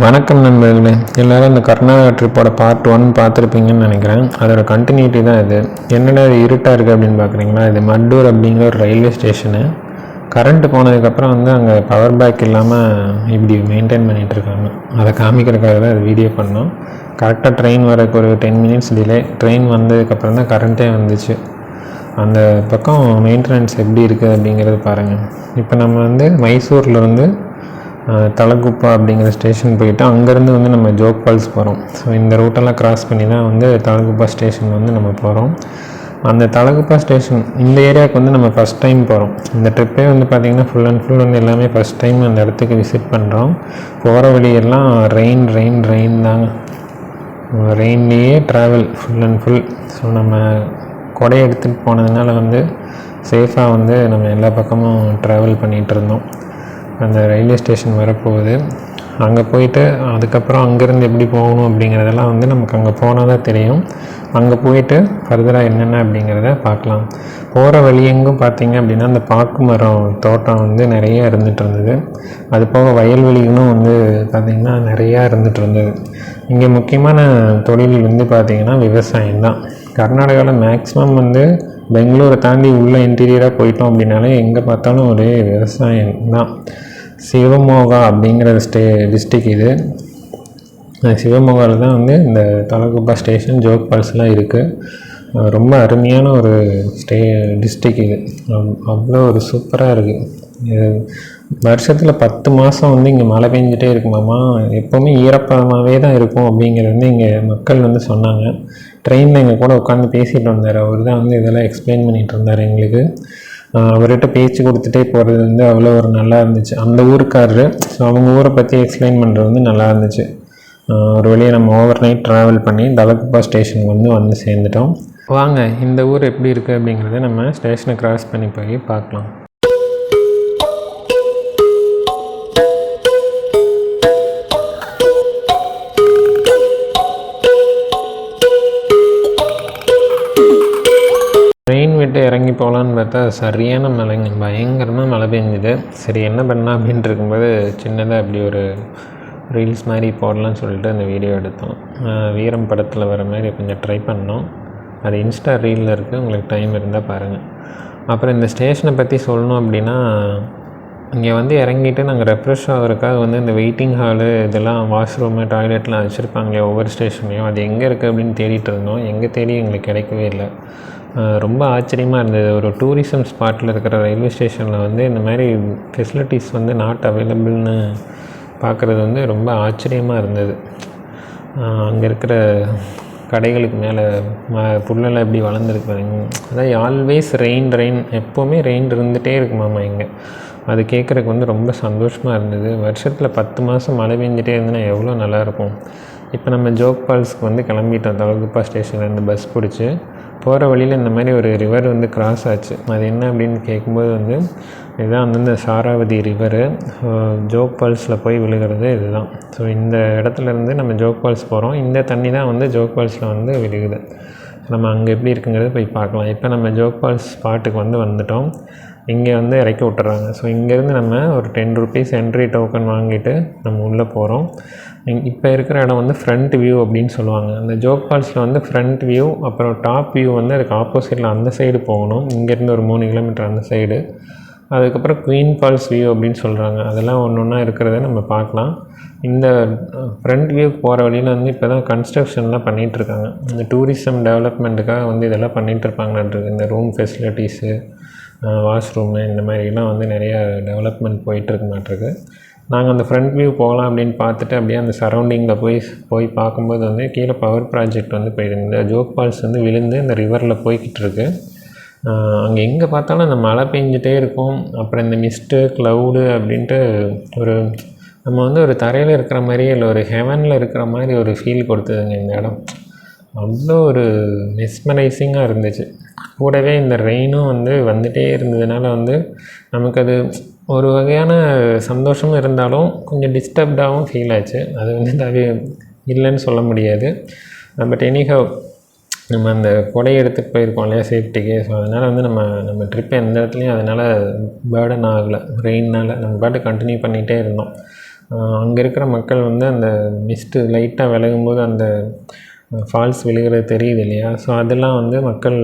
வணக்கம் நண்பர்களே எல்லோரும் இந்த கர்நாடகா ட்ரிப்போட பார்ட் ஒன் பார்த்துருப்பீங்கன்னு நினைக்கிறேன். அதோட கண்டினியூட்டி தான் இது. என்னடா இது இருட்டாக இருக்குது அப்படின்னு பார்க்குறீங்களா? இது மட்டூர் அப்படிங்கிற ஒரு ரயில்வே ஸ்டேஷனு கரண்ட்டு போனதுக்கப்புறம் வந்து அங்கே பவர் பேக் இல்லாமல் இப்படி மெயின்டைன் பண்ணிகிட்டு இருக்காங்க. அதை காமிக்கிறதுக்காக தான் இது வீடியோ பண்ணோம். கரெக்டாக ட்ரெயின் வரக்கு ஒரு டென் மினிட்ஸ் டிலே ட்ரெயின் வந்ததுக்கப்புறம் தான் கரண்ட்டே வந்துச்சு. அந்த பக்கம் மெயின்டெனன்ஸ் எப்படி இருக்குது அப்படிங்கிறது பாருங்கள் இப்போ நம்ம வந்து மைசூர்லேருந்து தலகுப்பா அப்படிங்கிற ஸ்டேஷன் போயிட்டு அங்கேருந்து வந்து நம்ம ஜோக் ஃபால்ஸ் போகிறோம் ஸோ இந்த ரூட்டெல்லாம் கிராஸ் பண்ணி தான் வந்து தலகுப்பா ஸ்டேஷன் வந்து நம்ம போகிறோம் அந்த தலகுப்பா ஸ்டேஷன் இந்த ஏரியாவுக்கு வந்து நம்ம ஃபஸ்ட் டைம் போகிறோம் இந்த ட்ரிப்பே வந்து பார்த்திங்கன்னா ஃபுல் அண்ட் ஃபுல் வந்து எல்லாமே ஃபஸ்ட் டைம் அந்த இடத்துக்கு விசிட் பண்ணுறோம் போகிற வழியெல்லாம் ரெயின் ரெயின் ரெயின் தாங்க. ரெயின்லேயே travel full and full so நம்ம கொடையை எடுத்துகிட்டு போனதுனால வந்து சேஃபாக வந்து நம்ம எல்லா பக்கமும் ட்ராவல் பண்ணிகிட்டு இருந்தோம். அந்த ரயில்வே ஸ்டேஷன் வரப்போகுது. அங்கே போயிட்டு அதுக்கப்புறம் அங்கேருந்து எப்படி போகணும் அப்படிங்கிறதெல்லாம் வந்து நமக்கு அங்கே போனால் தான் தெரியும். அங்கே போயிட்டு ஃபர்தராக என்னென்ன அப்படிங்கிறத பார்க்கலாம். போகிற வழியெங்கும் பார்த்திங்க அப்படின்னா அந்த பாக்கு மரம் தோட்டம் வந்து நிறையா இருந்துகிட்டு இருந்தது. அது போக வயல்வெளிகளும் வந்து பார்த்திங்கன்னா நிறையா இருந்துகிட்டு இருந்தது. இங்கே முக்கியமான தொழில் வந்து பார்த்திங்கன்னா விவசாயம் தான் கர்நாடகாவில் மேக்ஸிமம் வந்து பெங்களூரை தாண்டி உள்ளே இன்டீரியராக போயிட்டோம் அப்படின்னாலே எங்கே பார்த்தாலும் ஒரே விவசாயம் தான். சிவமோகா அப்படிங்கிற ஸ்டே டிஸ்ட்ரிக் இது. சிவமோகாவில் தான் வந்து இந்த தலகுப்பா ஸ்டேஷன் ஜோக் பால்ஸ்லாம் இருக்குது ரொம்ப அருமையான ஒரு ஸ்டே டிஸ்ட்ரிக் இது. அவ்- அவ்வளோ ஒரு சூப்பராக இருக்குது வருஷத்தில் பத்து மாதம் வந்து இங்கே மழை பெஞ்சிட்டே இருக்குமாம்மா எப்போவுமே ஈரப்பதமாகவே தான் இருக்கும் அப்படிங்கிறது வந்து இங்கே மக்கள் வந்து சொன்னாங்க. ட்ரெயினில் எங்கள் கூட உட்காந்து பேசிகிட்டு வந்தார் அவர் தான் வந்து இதெல்லாம் எக்ஸ்பிளைன் பண்ணிகிட்டு இருந்தார் எங்களுக்கு. அவர்கிட்ட பேச்சு கொடுத்துட்டே போகிறது வந்து அவ்வளோ ஒரு நல்லா இருந்துச்சு. அந்த ஊருக்காரரு ஸோ அவங்க ஊரை பற்றி எக்ஸ்பிளைன் பண்ணுறது வந்து நல்லா இருந்துச்சு. ஒரு வழியாக நம்ம ஓவர் நைட் ட்ராவல் பண்ணி தலகுப்பா ஸ்டேஷனுக்கு வந்து வந்து சேர்ந்துட்டோம். வாங்க இந்த ஊர் எப்படி இருக்குது அப்படிங்கிறத நம்ம ஸ்டேஷனை க்ராஸ் பண்ணி போய் பார்க்கலாம். போகலான்னு பார்த்தா சரியான மழைங்க. பயங்கரமாக மழை பெஞ்சுது. சரி என்ன பண்ணலாம் அப்படின்ட்டு இருக்கும்போது சின்னதாக அப்படி ஒரு ரீல்ஸ் மாதிரி போடலான்னு சொல்லிட்டு அந்த வீடியோ எடுத்தோம். வீரம் படத்தில் வர மாதிரி கொஞ்சம் ட்ரை பண்ணோம். அது இன்ஸ்டா ரீலில் இருக்குது உங்களுக்கு டைம் இருந்தால் பாருங்கள் அப்புறம் இந்த ஸ்டேஷனை பற்றி சொல்லணும் அப்படின்னா இங்கே வந்து இறங்கிட்டு நாங்கள் ரெஃப்ரெஷ் ஆகிறதுக்காக வந்து இந்த வெயிட்டிங் ஹாலு இதெல்லாம் வாஷ்ரூமு டாய்லெட்லாம் வச்சுருப்பாங்களே ஒவ்வொரு ஸ்டேஷன்லேயும் அது எங்கே இருக்குது அப்படின்னு தேடிட்டு இருந்தோம். எங்கே தேடி எங்களுக்கு கிடைக்கவே இல்லை. ரொம்ப ஆச்சரியமாக இருந்தது. ஒரு டூரிசம் ஸ்பாட்டில் இருக்கிற ரயில்வே ஸ்டேஷனில் வந்து இந்த மாதிரி ஃபெசிலிட்டிஸ் வந்து நாட் அவைலபிள்னு பார்க்குறது வந்து ரொம்ப ஆச்சரியமாக இருந்தது. அங்கே இருக்கிற கடைகளுக்கு மேலே ம புல்லெல்லாம் எப்படி வளர்ந்துருக்கு அதான் ஆல்வேஸ் ரெயின் ரெயின் எப்போவுமே ரெயின் இருந்துகிட்டே இருக்குமாமா இங்கே. அது கேட்குறக்கு வந்து ரொம்ப சந்தோஷமாக இருந்தது. வருஷத்தில் பத்து மாதம் மழை பெஞ்சிட்டே இருந்ததுன்னா எவ்வளோ நல்லாயிருக்கும் இப்போ நம்ம ஜோக் ஃபால்ஸ்க்கு வந்து கிளம்பிட்டோம். தலகுப்பா ஸ்டேஷன்லேருந்து பஸ் பிடிச்சி. போகிற வழியில் இந்த மாதிரி ஒரு ரிவர் வந்து கிராஸ் ஆச்சு. அது என்ன அப்படின்னு கேட்கும்போது வந்து இதுதான் வந்து இந்த சாராவதி ரிவரு ஜோக் ஃபால்ஸில் போய் விழுகிறது இதுதான். ஸோ இந்த இடத்துலேருந்து நம்ம ஜோக் ஃபால்ஸ் போகிறோம் இந்த தண்ணி தான் வந்து ஜோக் ஃபால்ஸில் வந்து விழுகுது. நம்ம அங்கே எப்படி இருக்குங்கிறத போய் பார்க்கலாம். இப்போ நம்ம ஜோக் ஃபால்ஸ் ஸ்பாட்டுக்கு வந்து வந்துட்டோம். இங்கே வந்து இறக்கி விட்டுறாங்க. ஸோ இங்கேருந்து நம்ம ஒரு டென் ருபீஸ் என்ட்ரி டோக்கன் வாங்கிட்டு நம்ம உள்ளே போகிறோம் இப்போ இருக்கிற இடம் வந்து ஃப்ரண்ட் வியூ அப்படின்னு சொல்லுவாங்க. அந்த ஜோக் ஃபால்ஸில் வந்து ஃப்ரண்ட் வியூ அப்புறம் டாப் வியூ வந்து அதுக்கு ஆப்போசிட்டில் அந்த சைடு போகணும். இங்கேருந்து ஒரு மூணு கிலோமீட்டர் அந்த சைடு அதுக்கப்புறம் குயின் ஃபால்ஸ் வியூ அப்படின்னு சொல்கிறாங்க அதெல்லாம் ஒன்று ஒன்றா இருக்கிறத நம்ம பார்க்கலாம். இந்த ஃப்ரண்ட் வியூக்கு போகிற வழியில் வந்து இப்போ தான் கன்ஸ்ட்ரக்ஷன்லாம் பண்ணிகிட்ருக்காங்க இந்த டூரிசம் டெவலப்மெண்ட்டுக்காக வந்து இதெல்லாம் பண்ணிகிட்டு இருப்பாங்கன்றது இந்த ரூம் ஃபெசிலிட்டிஸு வாஷ்ரூமு இந்த மாதிரிலாம் வந்து நிறையா டெவலப்மெண்ட் போயிட்டுருக்கு மாட்டிருக்கு. நாங்கள் அந்த ஃப்ரண்ட் வியூ போகலாம் அப்படின்னு பார்த்துட்டு அப்படியே அந்த சரௌண்டிங்கில் போய் போய் பார்க்கும்போது வந்து கீழே பவர் ப்ராஜெக்ட் வந்து போயிருக்கு இந்த ஜோக் ஃபால்ஸ் வந்து விழுந்து இந்த ரிவரில் போய்கிட்டு இருக்கு. அங்கே எங்கே பார்த்தாலும் அந்த மழை பெஞ்சிட்டே இருக்கும். அப்புறம் இந்த மிஸ்ட்டு க்ளவுடு அப்படின்ட்டு ஒரு நம்ம வந்து ஒரு தரையில் இருக்கிற மாதிரி இல்லை ஒரு ஹெவனில் இருக்கிற மாதிரி ஒரு ஃபீல் கொடுத்ததுங்க இந்த இடம். அவ்வளோ ஒரு மெஸ்மரைசிங்காக இருந்துச்சு. கூடவே இந்த ரெயினும் வந்து வந்துகிட்டே இருந்ததுனால வந்து நமக்கு அது ஒரு வகையான சந்தோஷமும் இருந்தாலும் கொஞ்சம் டிஸ்டர்ப்டாகவும் ஃபீல் ஆச்சு. அது வந்து தவி இல்லைன்னு சொல்ல முடியாது. பட் எனிஹவ் நம்ம அந்த கொடையை எடுத்துகிட்டு போயிருக்கோம் இல்லையா சேஃப்டிக்கு ஸோ அதனால் வந்து நம்ம நம்ம ட்ரிப் எந்த இடத்துலையும் அதனால் பேர்டன் ஆகலை. ரெயின்னால் நம்ம பாட்டு கண்டினியூ பண்ணிகிட்டே இருந்தோம். அங்கே இருக்கிற மக்கள் வந்து அந்த மிஸ்ட்டு லைட்டாக விலகும்போது அந்த ஃபால்ஸ் விழுகிறது தெரியுது இல்லையா ஸோ அதெல்லாம் வந்து மக்கள்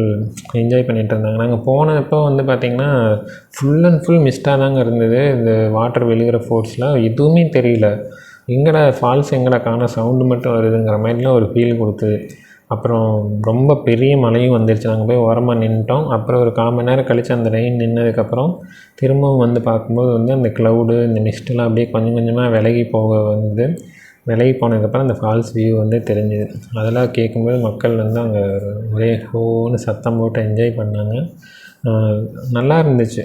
என்ஜாய் பண்ணிகிட்டு இருந்தாங்க. நாங்கள் போனப்போ வந்து பார்த்திங்கன்னா ஃபுல் அண்ட் ஃபுல் மிஸ்ட்டாக தாங்க இருந்தது. இந்த வாட்டர் விழுகிற ஃபோர்ஸில் எதுவுமே தெரியல. எங்கடா ஃபால்ஸ் எங்கடா காண? சவுண்டு மட்டும் வருதுங்கிற மாதிரிலாம் ஒரு ஃபீல் கொடுத்தது. அப்புறம் ரொம்ப பெரிய மழையும் வந்துருச்சு. நாங்கள் போய் ஓரமாக நின்றுட்டோம் அப்புறம் ஒரு கால் மணி நேரம் கழித்து அந்த ரெயின் நின்னதுக்கப்புறம் திரும்பவும் வந்து பார்க்கும்போது வந்து அந்த க்ளவுடு இந்த மிஸ்ட்டெல்லாம் அப்படியே கொஞ்சம் கொஞ்சமாக விலகி போக வந்து விலகி போனதுக்கப்புறம் அந்த ஃபால்ஸ் வியூ வந்து தெரிஞ்சுது. அதெல்லாம் கேட்கும்போது மக்கள் வந்து அங்கே ஒரே ஹோன்னு சத்தம் போட்டு என்ஜாய் பண்ணாங்க. நல்லா இருந்துச்சு.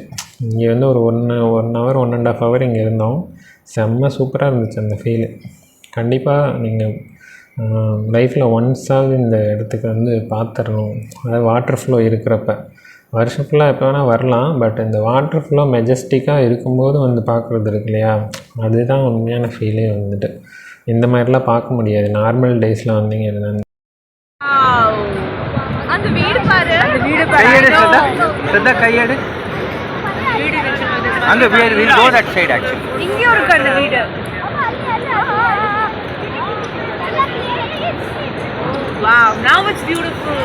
இங்கே வந்து ஒரு one one hour one and half hour இங்கே இருந்தோம். செம்ம சூப்பராக இருந்துச்சு அந்த ஃபீலு கண்டிப்பாக நீங்கள் லைஃப்பில் ஒன்ஸாவது இந்த இடத்துக்கு வந்து பார்த்துடணும் அதாவது வாட்டர் ஃப்ளோ இருக்கிறப்ப. வருஷம் ஃபுல்லாக எப்போ வேணால் வரலாம் பட் இந்த வாட்டர் ஃப்ளோ மெஜஸ்டிக்காக இருக்கும்போது வந்து பார்க்குறது இருக்கு இல்லையா? அதுதான் உண்மையான ஃபீலே வந்துட்டு. இந்த மாதிரிலாம் பார்க்க முடியாது. நார்மல் டேஸில் வந்தீங்க அந்த வீடு பாரு. வீடு கையெடு ஸ்ரத்தா ஸ்ரத்தா கையெடு. வீடு வச்சு அங்க வீடு will go that side actually இங்கேயும் இருக்கு அந்த வீடு. வாவ் நவ இட்ஸ் பியூட்டிஃபுல்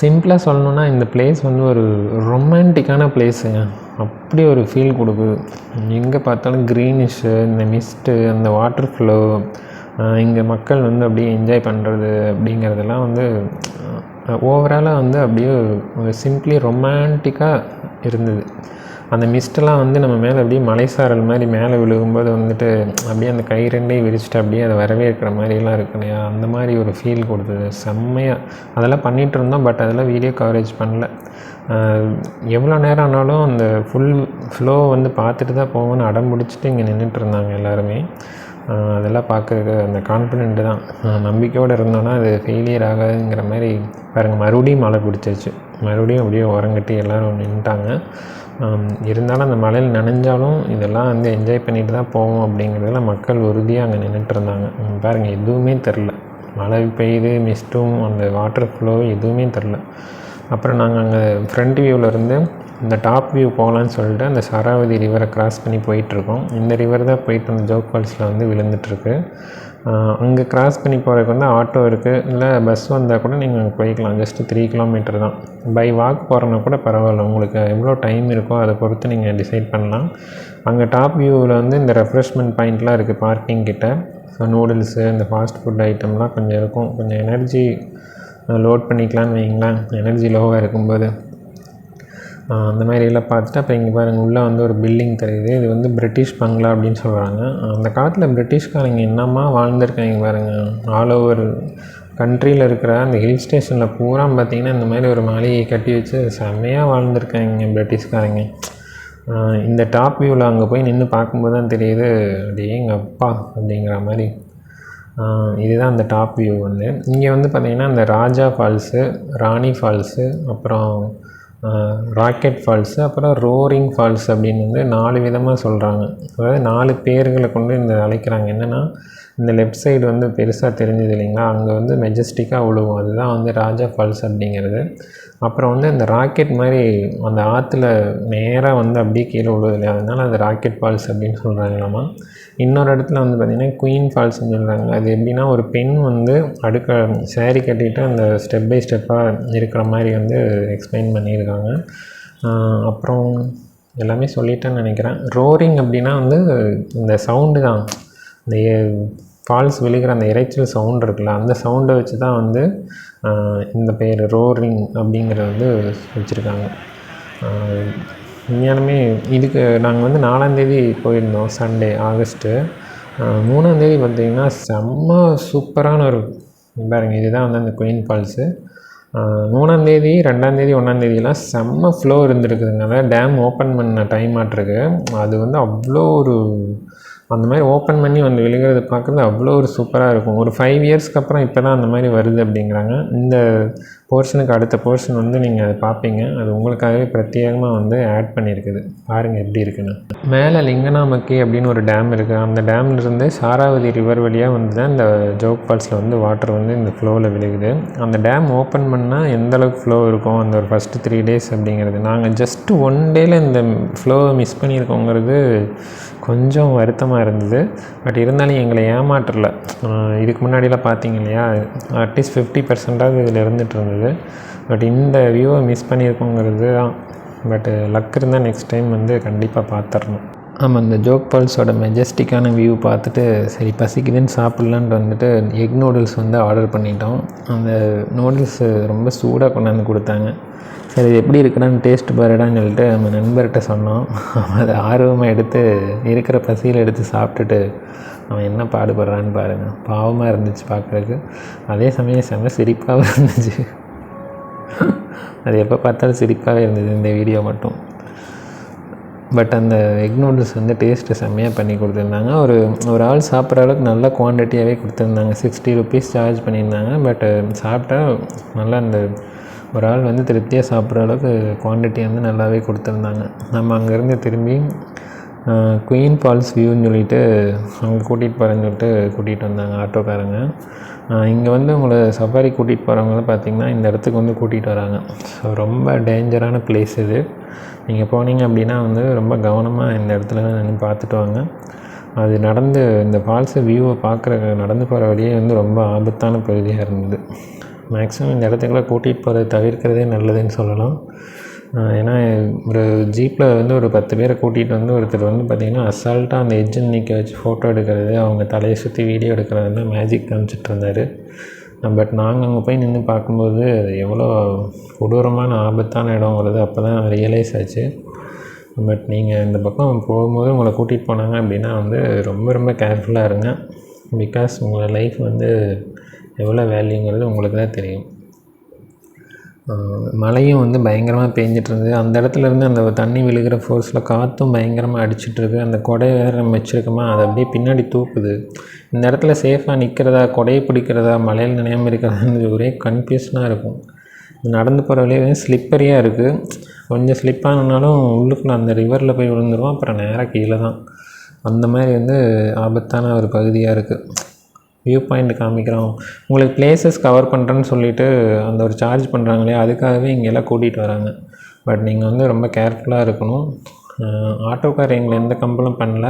சிம்பிளாக சொல்லணுன்னா இந்த பிளேஸ் வந்து ஒரு ரொமான்டிக்கான பிளேஸுங்க அப்படி ஒரு ஃபீல் கொடுக்குது. எங்கே பார்த்தாலும் க்ரீனிஷு இந்த மிஸ்ட்டு அந்த வாட்டர் ஃப்ளோ இங்கே மக்கள் வந்து அப்படியே என்ஜாய் பண்ணுறது அப்படிங்கிறதெல்லாம் வந்து ஓவராலாக வந்து அப்படியே ஒரு சிம்பிளி ரொமான்டிக்காக இருந்தது. அந்த மிஸ்ட்டெல்லாம் வந்து நம்ம மேலே அப்படியே மலைசாரல் மாதிரி மேலே விழுகும்போது வந்துட்டு அப்படியே அந்த கை ரெண்டையும் விரிச்சிட்டு அப்படியே அதை வரவேற்கிற மாதிரிலாம் இருக்கு இல்லையா? அந்த மாதிரி ஒரு ஃபீல் கொடுத்தது. செம்மையாக அதெல்லாம் பண்ணிகிட்டு இருந்தோம் பட் அதெல்லாம் வீடியோ கவரேஜ் பண்ணல. எவ்வளோ நேரம் ஆனாலும் அந்த ஃபுல் ஃப்ளோ வந்து பார்த்துட்டு தான் போவோம்னு அடம் பிடிச்சிட்டு இங்கே நின்றுட்டு இருந்தாங்க எல்லாருமே. அதெல்லாம் பார்க்க அந்த கான்ஃபிடென்ட்டு தான். நம்பிக்கையோடு இருந்தோன்னா அது ஃபெயிலியர் ஆகாதுங்கிற மாதிரி பாருங்கள் மறுபடியும் மழை பிடிச்சிருச்சு. மறுபடியும் அப்படியே உரங்கட்டி எல்லோரும் நின்ட்டாங்க இருந்தாலும் அந்த மழையில் நனைஞ்சாலும் இதெல்லாம் வந்து என்ஜாய் பண்ணிட்டு தான் போவோம் அப்படிங்கிறதுல மக்கள் உறுதியாக அங்கே நின்றுட்டு இருந்தாங்க. பாருங்கள் எதுவுமே தெரில மழை பெய்யுது மிஸ்ட்டும் அந்த வாட்டர் ஃப்ளோ எதுவுமே தெரில அப்புறம் நாங்கள் அங்கே ஃப்ரண்ட் வியூவில் இருந்து இந்த டாப் வியூ போகலான்னு சொல்லிட்டு அந்த சராவதி ரிவரை கிராஸ் பண்ணி போயிட்டுருக்கோம். இந்த ரிவர் தான் போயிட்டு அந்த ஜோக் ஃபால்ஸில் வந்து விழுந்துட்டுருக்கு. அங்கே கிராஸ் பண்ணி போகிறதுக்கு வந்து ஆட்டோ இருக்குது இல்லை பஸ் வந்தால் கூட நீங்கள் அங்கே போய்க்கலாம். ஜஸ்ட்டு த்ரீ கிலோமீட்டர் தான். பை வாக் போகிறனா கூட பரவாயில்ல. உங்களுக்கு எவ்வளோ டைம் இருக்கோ அதை பொறுத்து நீங்கள் டிசைட் பண்ணலாம். அங்கே டாப் வியூவில் வந்து இந்த ரெஃப்ரெஷ்மெண்ட் பாயிண்ட்லாம் இருக்குது பார்க்கிங் கிட்ட. ஸோ நூடுல்ஸு இந்த ஃபாஸ்ட் ஃபுட் ஐட்டம்லாம் கொஞ்சம் இருக்கும். கொஞ்சம் எனர்ஜி லோட் பண்ணிக்கலான்னு வைங்களேன் எனர்ஜி லோவாக இருக்கும்போது. அந்த மாதிரியெல்லாம் பார்த்துட்டு அப்போ இங்கே பாருங்கள் உள்ளே வந்து ஒரு பில்டிங் தெரியுது. இது வந்து பிரிட்டிஷ் பங்களா அப்படின்னு சொல்கிறாங்க அந்த காலத்தில் பிரிட்டிஷ்காரங்க என்னம்மா வாழ்ந்துருக்காங்க பாருங்கள் ஆல் ஓவர் கண்ட்ரியில் இருக்கிற அந்த ஹில் ஸ்டேஷனில் பூரா பார்த்திங்கன்னா இந்த மாதிரி ஒரு மாளிகை கட்டி வச்சு செம்மையாக வாழ்ந்துருக்காங்க பிரிட்டிஷ்காரங்க இந்த டாப் வியூவில் அங்கே போய் நின்று பார்க்கும்போது தான் தெரியுது அப்படியே எங்கள் அப்பா அப்படிங்கிற மாதிரி. இதுதான் அந்த டாப் வியூ வந்து. இங்கே வந்து பார்த்திங்கன்னா இந்த ராஜா ஃபால்ஸு ராணி ஃபால்ஸு அப்புறம் ராக்கெட் ஃபால்ஸு அப்புறம் ரோரிங் ஃபால்ஸ் அப்படின்னு வந்து நாலு விதமாக சொல்கிறாங்க அதாவது நாலு பேர்களை கொண்டு இந்த அழைக்கிறாங்க. என்னென்னா இந்த லெஃப்ட் சைடு வந்து பெருசாக தெரிஞ்சது இல்லைங்களா? அங்கே வந்து மெஜஸ்டிக்காக விழுவும் அதுதான் வந்து ராஜா ஃபால்ஸ் அப்படிங்கிறது. அப்புறம் வந்து அந்த ராக்கெட் மாதிரி அந்த ஆற்றுல நேராக வந்து அப்படியே கீழே விழுவது இல்லையா? அதனால் அது ராக்கெட் ஃபால்ஸ் அப்படின்னு சொல்கிறாங்களாமா இன்னொரு இடத்துல வந்து பார்த்திங்கன்னா குயின் ஃபால்ஸ்னு சொல்கிறாங்க அது எப்படின்னா ஒரு பெண் வந்து அடுக்க சேரீ கட்டிட்டு அந்த ஸ்டெப் பை ஸ்டெப்பாக இருக்கிற மாதிரி வந்து எக்ஸ்பிளைன் பண்ணியிருக்காங்க. அப்புறம் எல்லாமே சொல்லிட்டேன்னு நினைக்கிறேன். ரோரிங் அப்படின்னா வந்து இந்த சவுண்டு தான். இந்த ஃபால்ஸ் விழுகிற அந்த இறைச்சல் சவுண்ட் இருக்குல்ல அந்த சவுண்டை வச்சு தான் வந்து இந்த பேர் ரோரிங் அப்படிங்கிறது வந்து வச்சுருக்காங்க. உண்மையாலுமே இதுக்கு நாங்கள் வந்து நாலாந்தேதி போயிருந்தோம் சண்டே ஆகஸ்ட்டு மூணாந்தேதி பார்த்திங்கன்னா செம்ம சூப்பரான ஒரு பாருங்கள் இதுதான் வந்து அந்த குயின் ஃபால்ஸு மூணாந்தேதி ரெண்டாந்தேதி ஒன்றாந்தேதியெலாம் செம்ம ஃப்ளோ இருந்துருக்குதுங்க. அதாவது டேம் ஓப்பன் பண்ண டைம் ஆட்டிருக்கு. அது வந்து அவ்வளோ ஒரு அந்த மாதிரி ஓப்பன் பண்ணி வந்து விழுகிறது பார்க்குறது அவ்வளோ ஒரு சூப்பராக இருக்கும். ஒரு ஃபைவ் இயர்ஸ்க்கு அப்புறம் இப்போ தான் அந்த மாதிரி வருது அப்படிங்கிறாங்க. இந்த போர்ஷனுக்கு அடுத்த போர்ஷன் வந்து நீங்கள் அதை பார்ப்பீங்க. அது உங்களுக்காகவே பிரத்யேகமாக வந்து ஆட் பண்ணியிருக்குது. பாருங்கள் எப்படி இருக்குன்னு. மேலே லிங்கனாமக்கி அப்படின்னு ஒரு டேம் இருக்குது அந்த டேம்லேருந்து சாராவதி ரிவர் வழியாக வந்து தான் இந்த ஜோக் ஃபால்ஸில் வந்து வாட்டர் வந்து இந்த ஃப்ளோவில் விழுகுது. அந்த டேம் ஓப்பன் பண்ணால் எந்த அளவுக்கு ஃப்ளோ இருக்கும் அந்த ஒரு ஃபஸ்ட்டு த்ரீ டேஸ் அப்படிங்கிறது. நாங்கள் ஜஸ்ட்டு ஒன் டேயில் இந்த ஃப்ளோவை மிஸ் பண்ணியிருக்கோங்கிறது கொஞ்சம் வருத்தமாக இருந்தது. பட் இருந்தாலும் எங்களை ஏமாற்றல. இதுக்கு முன்னாடியெலாம் பார்த்தீங்க இல்லையா? அட்லீஸ்ட் ஃபிஃப்டி பர்சன்டாவது இதில் இருந்துகிட்டு இருந்தது. பட் இந்த வியூவை மிஸ் பண்ணியிருக்கோங்கிறது தான். பட் லக் இருந்தால் நெக்ஸ்ட் டைம் வந்து கண்டிப்பாக பார்த்துடணும் ஆமாம் இந்த ஜோக் பால்ஸோட மெஜஸ்டிக்கான வியூ பார்த்துட்டு சரி பசிக்குதுன்னு சாப்பிட்லான்ட்டு வந்துட்டு எக் நூடுல்ஸ் வந்து ஆர்டர் பண்ணிட்டோம். அந்த நூடுல்ஸு ரொம்ப சூடாக கொண்டாந்து கொடுத்தாங்க. சரி இது எப்படி இருக்குடான்னு டேஸ்ட் பாருடான்னு சொல்லிட்டு நம்ம நண்பர்கிட்ட சொன்னோம். அவன் அதை ஆர்வமாக எடுத்து இருக்கிற பசியில் எடுத்து சாப்பிட்டுட்டு அவன் என்ன பாடுபடுறான்னு பாருங்கள் பாவமாக இருந்துச்சு பார்க்குறதுக்கு அதே சமயம் செம்ம சிரிப்பாகவும் இருந்துச்சு. அது எப்போ பார்த்தாலும் சிரிப்பாகவே இருந்தது இந்த வீடியோ மட்டும். பட் அந்த எக் நூடுல்ஸ் வந்து டேஸ்ட்டு செம்மையாக பண்ணி கொடுத்துருந்தாங்க. ஒரு ஒரு ஆள் சாப்பிட்ற அளவுக்கு நல்ல குவான்டிட்டியாகவே கொடுத்துருந்தாங்க. சிக்ஸ்டி ருபீஸ் சார்ஜ் பண்ணியிருந்தாங்க. பட் சாப்பிட்டா நல்லா அந்த ஒரு ஆள் வந்து திருப்தியாக சாப்பிட்ற அளவுக்கு குவான்டிட்டி வந்து நல்லாவே கொடுத்துருந்தாங்க. நம்ம அங்கேருந்து திரும்பி குயின் ஃபால்ஸ் வியூன்னு சொல்லிட்டு அங்கே கூட்டிகிட்டு போகிறேன்னு சொல்லிட்டு கூட்டிகிட்டு வந்தாங்க ஆட்டோக்காரங்க. இங்கே வந்து உங்களை சஃபாரி கூட்டிகிட்டு போகிறவங்களாம் பார்த்தீங்கன்னா இந்த இடத்துக்கு வந்து கூட்டிகிட்டு வராங்க. ஸோ ரொம்ப டேஞ்சரான பிளேஸ் இது. நீங்கள் போனீங்க அப்படின்னா வந்து ரொம்ப கவனமாக இந்த இடத்துல நின்று பார்த்துட்டு வாங்க. அது நடந்து இந்த ஃபால்ஸை வியூவை பார்க்குற நடந்து போகிற வழியே வந்து ரொம்ப ஆபத்தான பகுதியாக இருந்தது. மேக்ஸிமம் இந்த இடத்துக்குலாம் கூட்டிகிட்டு போகிறத தவிர்க்கிறதே நல்லதுன்னு சொல்லலாம். ஏன்னா ஒரு ஜீப்பில் வந்து ஒரு பத்து பேரை கூட்டிகிட்டு வந்து ஒருத்தர் வந்து பார்த்திங்கன்னா அசால்ட்டாக அந்த எஜ்ஜில் நிற்க வச்சு ஃபோட்டோ எடுக்கிறது அவங்க தலையை சுற்றி வீடியோ எடுக்கிறது தான் மேஜிக் காமிச்சிட்டு இருந்தார். பட் நாங்கள் அங்கே போய் நின்று பார்க்கும்போது எவ்வளோ கொடூரமான ஆபத்தான இடங்கிறது அப்போ தான் ரியலைஸ் ஆச்சு. பட் நீங்கள் இந்த பக்கம் போகும்போது உங்களை கூட்டிகிட்டு போனாங்க அப்படின்னா வந்து ரொம்ப ரொம்ப கேர்ஃபுல்லாக இருங்க. பிகாஸ் உங்களோட லைஃப் வந்து எவ்வளோ வேல்யூங்கிறது உங்களுக்கு தான் தெரியும். மழையும் வந்து பயங்கரமாக பேஞ்சிட்டு இருந்தது அந்த இடத்துல இருந்து அந்த தண்ணி விழுகிற ஃபோர்ஸில் காற்றும் பயங்கரமாக அடிச்சிட்ருக்கு அந்த கொடை வேறு நம்ம வச்சுருக்கோமா அது அப்படியே பின்னாடி தூக்குது. இந்த இடத்துல சேஃபாக நிற்கிறதா கொடையை பிடிக்கிறதா? மழையில் நினையாமல் இருக்கிறதான்னு ஒரே கன்ஃபியூஷனாக இருக்கும். நடந்து போகிற வழியே ஸ்லிப்பரியாக இருக்குது கொஞ்சம் ஸ்லிப்பானாலும் உள்ளுக்குள்ளே உள்ளுக்குள்ள அந்த ரிவரில் போய் விழுந்துருவோம் அப்புறம் நேராக கீழே தான் அந்த மாதிரி வந்து ஆபத்தான ஒரு பகுதியாக இருக்குது வியூ பாயிண்ட் காமிக்கிறோம். உங்களுக்கு பிளேசஸ் கவர் பண்ணுறேன்னு சொல்லிட்டு அந்த ஒரு சார்ஜ் பண்ணுறாங்களே அதுக்காகவே இங்கெல்லாம் கூட்டிகிட்டு வராங்க. பட் நீங்கள் வந்து ரொம்ப கேர்ஃபுல்லாக இருக்கணும். ஆட்டோக்கார் எங்களை எந்த கம்பளும் பண்ணல.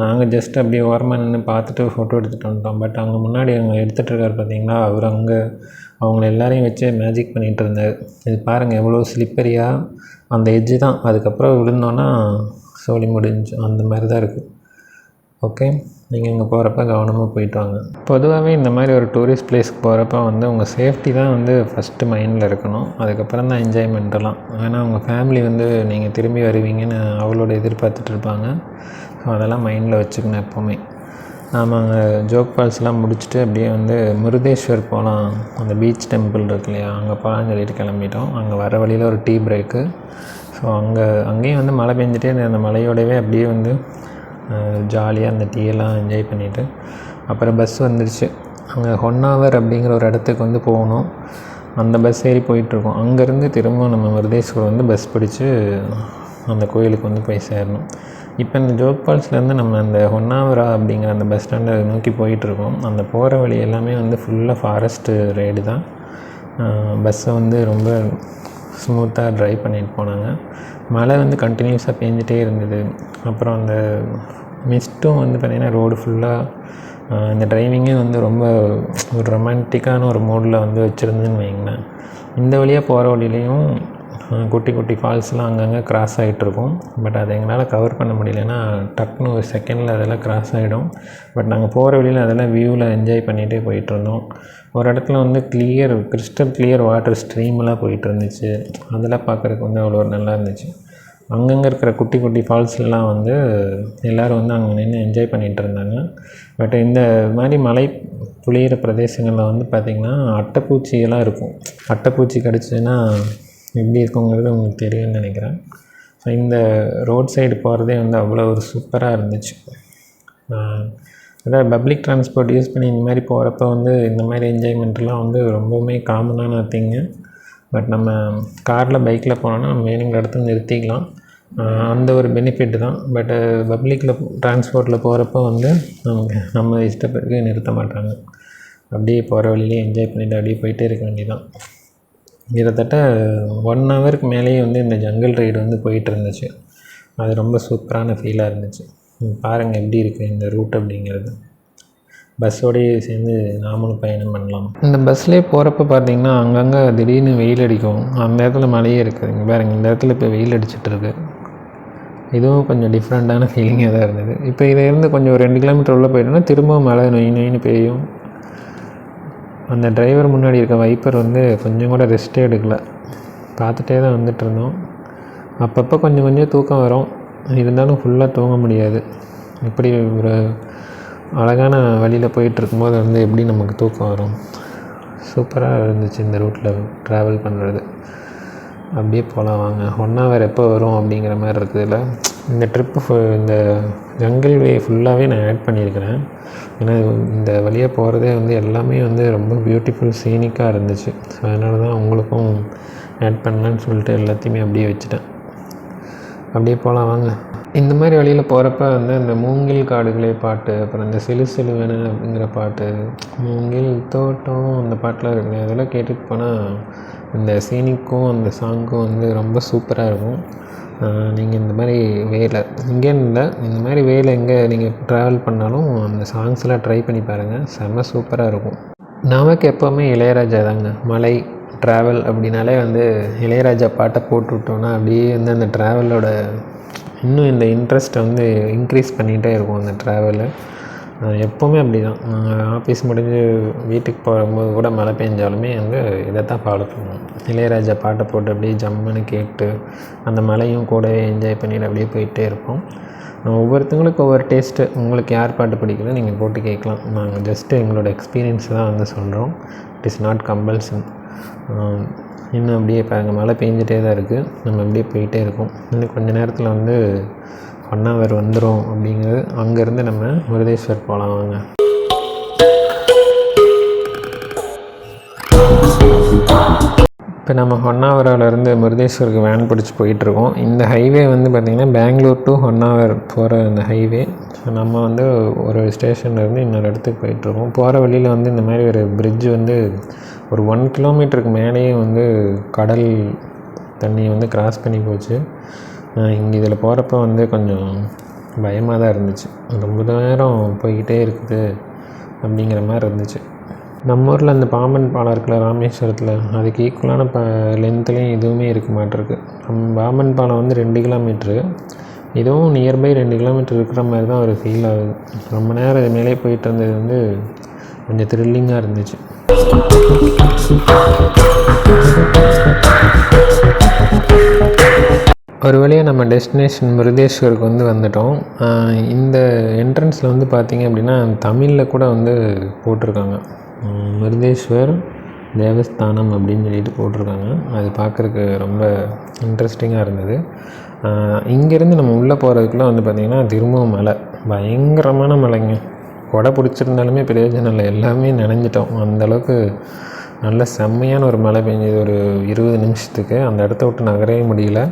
நாங்கள் ஜஸ்ட் அப்படியே ஓரமாக நின்று பார்த்துட்டு ஃபோட்டோ எடுத்துகிட்டு வந்துட்டோம். பட் அங்கே முன்னாடி அவங்க எடுத்துகிட்டு இருக்கார் பார்த்தீங்களா? அவர் அங்கே அவங்கள எல்லாரையும் வச்சு மேஜிக் பண்ணிகிட்டு இருந்தார். இது பாருங்கள் எவ்வளோ ஸ்லிப்பரியாக அந்த எட்ஜு தான். அதுக்கப்புறம் விழுந்தோன்னா சோலி முடிஞ்சு அந்த மாதிரி தான் இருக்குது ஓகே நீங்கள் இங்கே போகிறப்ப கவனமாக போயிட்டு வாங்க. பொதுவாகவே இந்த மாதிரி ஒரு டூரிஸ்ட் பிளேஸ்க்கு போகிறப்ப வந்து உங்கள் சேஃப்டி தான் வந்து ஃபஸ்ட்டு மைண்டில் இருக்கணும். அதுக்கப்புறம் தான் என்ஜாய்மெண்ட்டெல்லாம் ஏன்னா உங்கள் ஃபேமிலி வந்து நீங்கள் திரும்பி வருவீங்கன்னு அவளோட எதிர்பார்த்துட்டு இருப்பாங்க. ஸோ அதெல்லாம் மைண்டில் வச்சுக்கணும் எப்போவுமே. நாம் அங்கே ஜோக் ஃபால்ஸ்லாம் முடிச்சுட்டு அப்படியே வந்து முருதேஸ்வர் போகலாம் அந்த பீச் டெம்பிள் இருக்கு இல்லையா? அங்கே போகலான்னு சொல்லிட்டு கிளம்பிட்டோம். அங்கே வர வழியில் ஒரு டீ பிரேக்கு ஸோ அங்கே அங்கேயும் வந்து மழை பெஞ்சிட்டே அந்த மலையோடவே அப்படியே வந்து ஜாலியாக அந்த டீயெல்லாம் என்ஜாய் பண்ணிவிட்டு அப்புறம் பஸ் வந்துடுச்சு அங்கே ஹொன்னாவர் அப்படிங்கிற ஒரு இடத்துக்கு வந்து போகணும். அந்த பஸ் ஏறி போயிட்டுருக்கோம். அங்கேருந்து திரும்ப நம்ம மருதேஸ்வரம் வந்து பஸ் பிடிச்சி அந்த கோயிலுக்கு வந்து போய் சேரணும். இப்போ இந்த ஜோக் ஃபால்ஸ்லேருந்து நம்ம அந்த ஹொன்னாவரா அப்படிங்கிற அந்த பஸ் ஸ்டாண்டை நோக்கி போயிட்டுருக்கோம். அந்த போகிற வழி எல்லாமே வந்து ஃபுல்லாக ஃபாரஸ்ட்டு ரைடு தான். பஸ்ஸை வந்து ரொம்ப ஸ்மூத்தாக ட்ரைவ் பண்ணிட்டு போனாங்க. மழை வந்து கண்டினியூஸாக பேஞ்சிட்டே இருந்தது. அப்புறம் அந்த மிஸ்ட்டும் வந்து பார்த்திங்கன்னா ரோடு ஃபுல்லாக இந்த டிரைவிங்கே வந்து ரொம்ப ஒரு ரொமான்டிக்கான ஒரு மூடில் வந்து வச்சுருந்துன்னு வைங்களேன் இந்த வழியாக போகிற வழியிலையும் குட்டி குட்டி ஃபால்ஸ்லாம் அங்கங்கே கிராஸ் ஆகிட்ருக்கும் பட் அதை எங்களால் கவர் பண்ண முடியலன்னா டக்குன்னு ஒரு செகண்டில் அதெல்லாம் கிராஸ் ஆகிடும் பட் நாங்கள் போகிற வழியில் அதெல்லாம் வியூவில் என்ஜாய் பண்ணிகிட்டே போயிட்டுருந்தோம். ஒரு இடத்துல வந்து கிளியர் கிறிஸ்டல் கிளியர் வாட்டர் ஸ்ட்ரீம்லாம் போயிட்டு இருந்துச்சு அதெல்லாம் பார்க்குறதுக்கு வந்து அவ்வளோ ஒரு நல்லா இருந்துச்சு. அங்கங்கே இருக்கிற குட்டி குட்டி ஃபால்ஸ்லாம் வந்து எல்லோரும் வந்து அங்கே நின்று என்ஜாய் பண்ணிகிட்டு இருந்தாங்க பட் இந்த மாதிரி மலை புளியிற பிரதேசங்களில் வந்து பார்த்திங்கன்னா அட்டைப்பூச்சியெல்லாம் இருக்கும். அட்டைப்பூச்சி கடிச்சதுன்னா எப்படி இருக்குங்கிறது உங்களுக்கு தெரியும்னு நினைக்கிறேன். ஸோ இந்த ரோட் சைடு போகிறதே வந்து அவ்வளோ ஒரு சூப்பராக இருந்துச்சு. அதாவது பப்ளிக் டிரான்ஸ்போர்ட் யூஸ் பண்ணி இந்த மாதிரி போகிறப்ப வந்து இந்த மாதிரி என்ஜாய்மெண்ட்லாம் வந்து ரொம்பவுமே காமனான திங்கு பட் நம்ம காரில் பைக்கில் போனோன்னா நம்ம வேணுங்கிற இடத்துல நிறுத்திக்கலாம். அந்த ஒரு பெனிஃபிட் தான். பட்டு பப்ளிக்கில் டிரான்ஸ்போர்ட்டில் போகிறப்ப வந்து நமக்கு நம்ம இஷ்டப்படியே நிறுத்த மாட்டாங்க. அப்படியே போகிற வழியிலே என்ஜாய் பண்ணிவிட்டு அப்படியே போயிட்டே இருக்க வேண்டியதான் கிட்டத்தட்ட ஒன் ஹவருக்கு மேலேயே வந்து இந்த ஜங்கிள் ரைடு வந்து போயிட்டு இருந்துச்சு. அது ரொம்ப சூப்பரான ஃபீலாக இருந்துச்சு. பாருங்கள் எப்படி இருக்குது இந்த ரூட் அப்படிங்கிறது. பஸ்ஸோடையே சேர்ந்து நாமளும் பயணம் பண்ணலாம். இந்த பஸ்லேயே போகிறப்ப பார்த்தீங்கன்னா அங்கங்கே திடீர்னு வெயில் அடிக்கும். அந்த இடத்துல மழையே இருக்குது இங்கே இந்த இடத்துல இப்போ வெயில் அடிச்சிட்ருக்கு இதுவும் கொஞ்சம் டிஃப்ரெண்ட்டான ஃபீலிங்காக தான் இருந்தது. இப்போ இதிலேருந்து கொஞ்சம் ஒரு ரெண்டு கிலோமீட்டர் உள்ளே போயிட்டோன்னா திரும்பவும் மழை நொய் நொயின்னு பெய்யும். அந்த டிரைவர் முன்னாடி இருக்க வைப்பர் வந்து கொஞ்சம் கூட ரெஸ்ட்டே எடுக்கல. பார்த்துட்டே தான் வந்துட்டு இருந்தோம். அப்பப்போ கொஞ்சம் கொஞ்சம் தூக்கம் வரும். இருந்தாலும் ஃபுல்லாக தூங்க முடியாது. இப்படி ஒரு அழகான வழியில் போயிட்டுருக்கும்போது வந்து எப்படி நமக்கு தூக்கம் வரும்? சூப்பராக இருந்துச்சு இந்த ரூட்டில் ட்ராவல் பண்ணுறது அப்படியே போகலாம் வாங்க. ஒன் ஹவர் எப்போ வரும் அப்படிங்கிற மாதிரி இருக்குதுல்ல. இந்த ட்ரிப்பு இந்த ஜங்கிள் வே ஃபுல்லாகவே நான் ஆட் பண்ணியிருக்கிறேன். ஏன்னா இந்த வழியாக போகிறதே வந்து எல்லாமே வந்து ரொம்ப பியூட்டிஃபுல் சீனிக்காக இருந்துச்சு. ஸோ அதனால தான் உங்களுக்கும் ஆட் பண்ணலான்னு சொல்லிட்டு எல்லாத்தையுமே அப்படியே வச்சுட்டேன். அப்படியே போகலாம் வாங்க. இந்த மாதிரி வழியில் போகிறப்ப வந்து அந்த மூங்கில் காடுகளே பாட்டு அப்புறம் இந்த சிலு சிலுவன அப்படிங்கிற பாட்டு மூங்கில் தோட்டம் அந்த பாட்டெலாம் இருக்குது அதெல்லாம் கேட்டுட்டு போனால் இந்த சீனிக்கும் அந்த சாங்க்கும் வந்து ரொம்ப சூப்பராக இருக்கும். நீங்கள் இந்த மாதிரி வேலை இங்கேன்னு இல்லை இந்த மாதிரி வேலை எங்கே நீங்கள் ட்ராவல் பண்ணாலும் அந்த சாங்ஸ்லாம் ட்ரை பண்ணி பாருங்கள் செம்ம சூப்பராக இருக்கும். நமக்கு எப்போவுமே இளையராஜா தாங்க. மலை ட்ராவல் அப்படின்னாலே வந்து இளையராஜா பாட்டை போட்டு விட்டோன்னா அப்படியே வந்து அந்த ட்ராவலோட இன்னும் இந்த இன்ட்ரெஸ்ட்டை வந்து இன்க்ரீஸ் பண்ணிகிட்டே இருக்கும் அந்த ட்ராவலு எப்போவுமே அப்படி தான் நாங்கள் ஆஃபீஸ் முடிஞ்சு வீட்டுக்கு போகும்போது கூட மழை பெஞ்சாலுமே வந்து இதை தான் ஃபாலோ பண்ணுவோம். இளையராஜா பாட்டை போட்டு அப்படியே ஜம்முன்னு கேட்டு அந்த மழையும் கூடவே என்ஜாய் பண்ணிட்டு அப்படியே போயிட்டே இருப்போம். ஒவ்வொருத்தவங்களுக்கு ஒவ்வொரு டேஸ்ட்டு உங்களுக்கு யார் பாட்டு பிடிக்குதோ நீங்கள் போட்டு கேட்கலாம். நாங்கள் ஜஸ்ட்டு எங்களோட எக்ஸ்பீரியன்ஸ் தான் வந்து சொல்கிறோம் இட் இஸ் நாட் கம்பல்சன் இன்னும் அப்படியே இப்போ அங்கே மழை பெஞ்சிட்டே தான் இருக்குது நம்ம அப்படியே போயிட்டே இருக்கோம் இன்னும் கொஞ்ச நேரத்தில் வந்து ஒன் வந்துடும் அப்படிங்கிறது அங்கேருந்து நம்ம முருதேஸ்வர் போகலாம் வாங்க. இப்போ நம்ம ஹொன்னாவராலேருந்து முருதேஸ்வருக்கு வேன் பிடிச்சி போயிட்டுருக்கோம். இந்த ஹைவே வந்து பார்த்திங்கன்னா பெங்களூர் டு ஹொன்னாவர் போகிற அந்த ஹைவே ஸோ நம்ம வந்து ஒரு ஸ்டேஷன்லேருந்து இன்னொரு இடத்துக்கு போயிட்டுருக்கோம். போகிற வழியில் வந்து இந்த மாதிரி ஒரு பிரிட்ஜ் வந்து ஒரு ஒன் கிலோமீட்டருக்கு மேலேயே வந்து கடல் தண்ணி வந்து கிராஸ் பண்ணி போச்சு. இங்கே இதில் போகிறப்ப வந்து கொஞ்சம் பயமாக தான் இருந்துச்சு. ரொம்ப நேரம் போய்கிட்டே இருக்குது அப்படிங்கிற மாதிரி இருந்துச்சு. நம்ம ஊரில் அந்த பாம்பன் பாலம் இருக்குல்ல ராமேஸ்வரத்தில் அதுக்கு ஈக்குவலான ப லென்த்துலேயும் எதுவுமே இருக்க மாட்டிருக்கு. பாம்பன் பாலம் வந்து ரெண்டு கிலோமீட்ரு இதுவும் நியர்பை ரெண்டு கிலோமீட்டர் இருக்கிற மாதிரி தான் ஒரு ஃபீல் ஆகுது. ரொம்ப நேரம் இது மேலே போயிட்டு இருந்தது வந்து கொஞ்சம் த்ரில்லிங்காக இருந்துச்சு. ஒரு வழியாக நம்ம டெஸ்டினேஷன் மிருதேஸ்வருக்கு வந்து வந்துட்டோம். இந்த என்ட்ரன்ஸில் வந்து பார்த்திங்க அப்படின்னா தமிழில் கூட வந்து போட்டிருக்காங்க. மிருதேஸ்வர் தேவஸ்தானம் அப்படின்னு சொல்லிட்டு போட்டிருக்காங்க. அது பார்க்குறக்கு ரொம்ப இன்ட்ரெஸ்டிங்காக இருந்தது. இங்கேருந்து நம்ம உள்ளே போகிறதுக்குலாம் வந்து பார்த்திங்கன்னா திரும்பவும் மலை. பயங்கரமான மலைங்க. கொடை பிடிச்சிருந்தாலுமே பிரயோஜனம் இல்லை. எல்லாமே நினைஞ்சிட்டோம். அந்தளவுக்கு நல்ல செம்மையான ஒரு மழை பெஞ்சது. ஒரு இருபது நிமிஷத்துக்கு. அந்த இடத்த விட்டு நகரவே முடியல.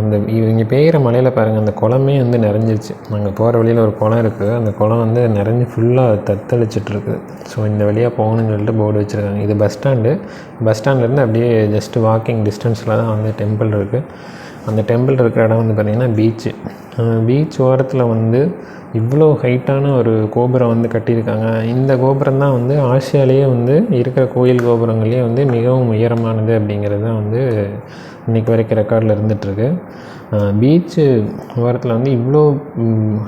அந்த இவங்க பெய்கிற மழையில் பாருங்கள் அந்த குளமே வந்து நிறைஞ்சிருச்சு. நாங்கள் போகிற வழியில் ஒரு குளம் இருக்குது அந்த குளம் வந்து நிறைஞ்சு ஃபுல்லாக தத்தளிச்சிட்ருக்கு. ஸோ இந்த வழியாக போகணும்னு சொல்லிட்டு போர்டு வச்சுருக்காங்க. இது பஸ் ஸ்டாண்டு பஸ் ஸ்டாண்ட்லேருந்து அப்படியே ஜஸ்ட் வாக்கிங் டிஸ்டன்ஸில் தான் வந்து டெம்பிள் இருக்குது அந்த டெம்பிள் இருக்கிற இடம் வந்து பார்த்திங்கன்னா பீச்சு பீச் ஓரத்தில் வந்து இவ்வளோ ஹைட்டான ஒரு கோபுரம் வந்து கட்டியிருக்காங்க. இந்த கோபுரம் தான் வந்து ஆசியாலேயே வந்து இருக்கிற கோயில் கோபுரங்கள்லேயே வந்து மிகவும் உயரமானது அப்படிங்கிறது தான் வந்து இன்றைக்கி வரைக்கும் ரெக்கார்டில் இருந்துகிட்ருக்கு பீச்சு ஓரத்தில் வந்து இவ்வளோ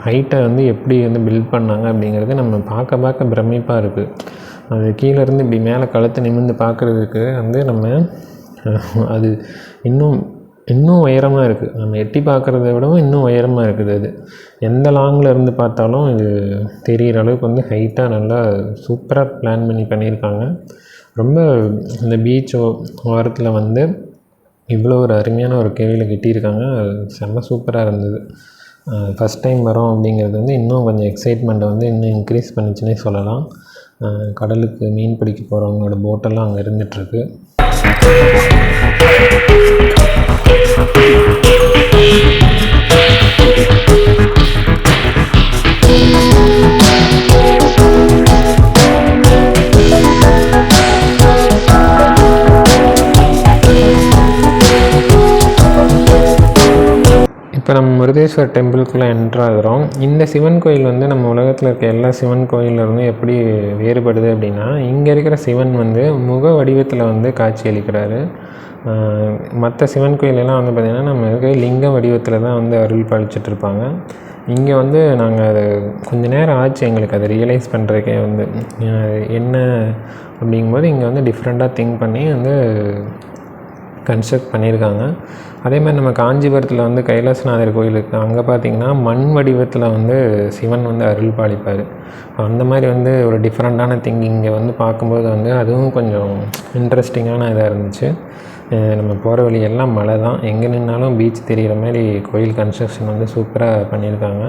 ஹைட்டை வந்து எப்படி வந்து பில்ட் பண்ணாங்க அப்படிங்கிறது நம்ம பார்க்க பார்க்க பிரமிப்பாக இருக்குது அது கீழேருந்து இப்படி மேலே கழுத்து நிமிர்ந்து பார்க்குறதுக்கு வந்து நம்ம அது இன்னும் இன்னும் உயரமாக இருக்குது நம்ம எட்டி பார்க்குறத விடவும் இன்னும் உயரமாக இருக்குது அது. எந்த லாங்கில் இருந்து பார்த்தாலும் இது தெரிகிற அளவுக்கு வந்து ஹைட்டாக நல்லா சூப்பராக பிளான் பண்ணி பண்ணியிருக்காங்க. ரொம்ப இந்த பீச் ஓரத்தில் வந்து இவ்வளோ ஒரு அருமையான ஒரு கேவியில் கட்டியிருக்காங்க. அது செம்ம சூப்பராக இருந்தது. ஃபஸ்ட் டைம் வரோம் அப்படிங்கிறது வந்து இன்னும் கொஞ்சம் எக்ஸைட்மெண்ட்டை வந்து இன்னும் இன்க்ரீஸ் பண்ணிச்சுன்னே சொல்லலாம். கடலுக்கு மீன் பிடிக்க போகிறவங்களோட போட்டெல்லாம் அங்கே இருந்துகிட்ருக்கு இப்போ நம்ம முருதேஸ்வர் டெம்பிளுக்குள்ளே என்ட்ராகிறோம் இந்த சிவன் கோயில் வந்து நம்ம உலகத்தில் இருக்க எல்லா சிவன் கோயில்ல எப்படி வேறுபடுது அப்படின்னா இங்கே இருக்கிற சிவன் வந்து முக வடிவத்தில் வந்து காட்சி அளிக்கிறாரு. மற்ற சிவன் கோயிலெல்லாம் வந்து பார்த்திங்கன்னா நம்ம இருக்க லிங்க வடிவத்தில் தான் வந்து அருள் பாலிச்சிட்ருப்பாங்க இங்கே வந்து நாங்கள் அதை கொஞ்ச நேரம் ஆச்சு எங்களுக்கு அதை ரியலைஸ் பண்ணுறதுக்கே வந்து. என்ன அப்படிங்கும்போது இங்கே வந்து டிஃப்ரெண்ட்டாக திங்க் பண்ணி வந்து கன்ஸ்ட்ரக்ட் பண்ணியிருக்காங்க. அதே மாதிரி நம்ம காஞ்சிபுரத்தில் வந்து கைலாசநாதர் கோயில் இருக்குது அங்கே பார்த்தீங்கன்னா மண் வடிவத்தில் வந்து சிவன் வந்து அருள் பாலிப்பார். அந்த மாதிரி வந்து ஒரு டிஃப்ரெண்ட்டான திங்கிங்கை இங்கே வந்து பார்க்கும்போது வந்து அதுவும் கொஞ்சம் இன்ட்ரெஸ்டிங்கான இதாக இருந்துச்சு. நம்ம போகிற வழி எல்லாம் மலை தான். எங்கே நின்னாலும் பீச் தெரிகிற மாதிரி கோயில் கன்ஸ்ட்ரக்ஷன் வந்து சூப்பராக பண்ணியிருக்காங்க.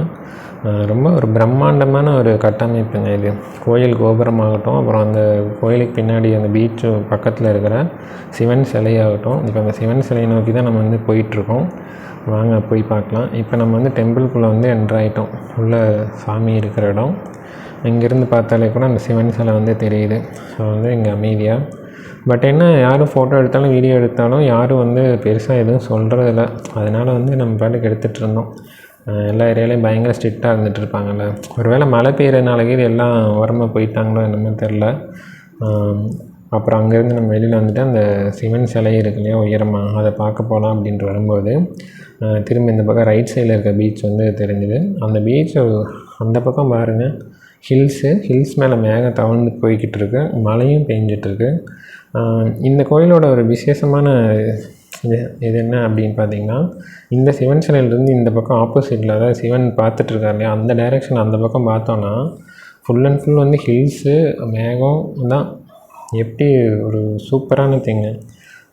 ரொம்ப ஒரு பிரம்மாண்டமான ஒரு கட்டமைப்புங்க இது. கோயில் கோபுரமாகட்டும் அப்புறம் அந்த கோயிலுக்கு பின்னாடி அந்த பீச்சு பக்கத்தில் இருக்கிற சிவன் சிலையாகட்டும் இப்போ அந்த சிவன் சிலையை நோக்கி தான் நம்ம வந்து போயிட்டுருக்கோம். வாங்க போய் பார்க்கலாம். இப்போ நம்ம வந்து டெம்பிள்குள்ளே வந்து என்ட்ராயிட்டோம் உள்ளே சாமி இருக்கிற இடம். இங்கேருந்து பார்த்தாலே கூட அந்த சிவன் சிலை வந்து தெரியுது. ஸோ வந்து இங்கே அமைதியாக பட் என்ன யாரும் ஃபோட்டோ எடுத்தாலும் வீடியோ எடுத்தாலும் யாரும் வந்து பெருசாக எதுவும் சொல்கிறதில்ல அதனால் வந்து நம்ம பாட்டுக்கு எடுத்துகிட்டு இருந்தோம். எல்லா ஏரியாலையும் பயங்கர ஸ்ட்ரிக்டாக இருந்துட்டு இருப்பாங்கல்ல. ஒருவேளை மழை பெய்யறதுனாலவே இது எல்லாம் ஓரமாக போயிட்டாங்களோ என்னமோ தெரில அப்புறம் அங்கேருந்து நம்ம வெளியில் வந்துட்டு அந்த சிமெண்ட் சிலை இருக்கு இல்லையா உயரமாக அதை பார்க்க போகலாம் அப்படின்ட்டு வரும்போது திரும்ப இந்த பக்கம் ரைட் சைடில் இருக்க பீச் வந்து தெரிஞ்சுது. அந்த பீச் அந்த பக்கம் பாருங்கள் ஹில்ஸு ஹில்ஸ் மேலே மேகம் தவழ்ந்து போய்கிட்டு இருக்கு மழையும் பெஞ்சிட்ருக்கு இந்த கோயிலோட ஒரு விசேஷமான இது இது என்ன அப்படின்னு பார்த்தீங்கன்னா இந்த சிவன் சிலையிலேருந்து இந்த பக்கம் ஆப்போசிட்டில் அதாவது சிவன் பார்த்துட்ருக்காரு இல்லையா அந்த டைரெக்ஷன் அந்த பக்கம் பார்த்தோன்னா ஃபுல் அண்ட் ஃபுல் வந்து ஹில்ஸு மேகம் தான் எப்படி ஒரு சூப்பரான திங்கு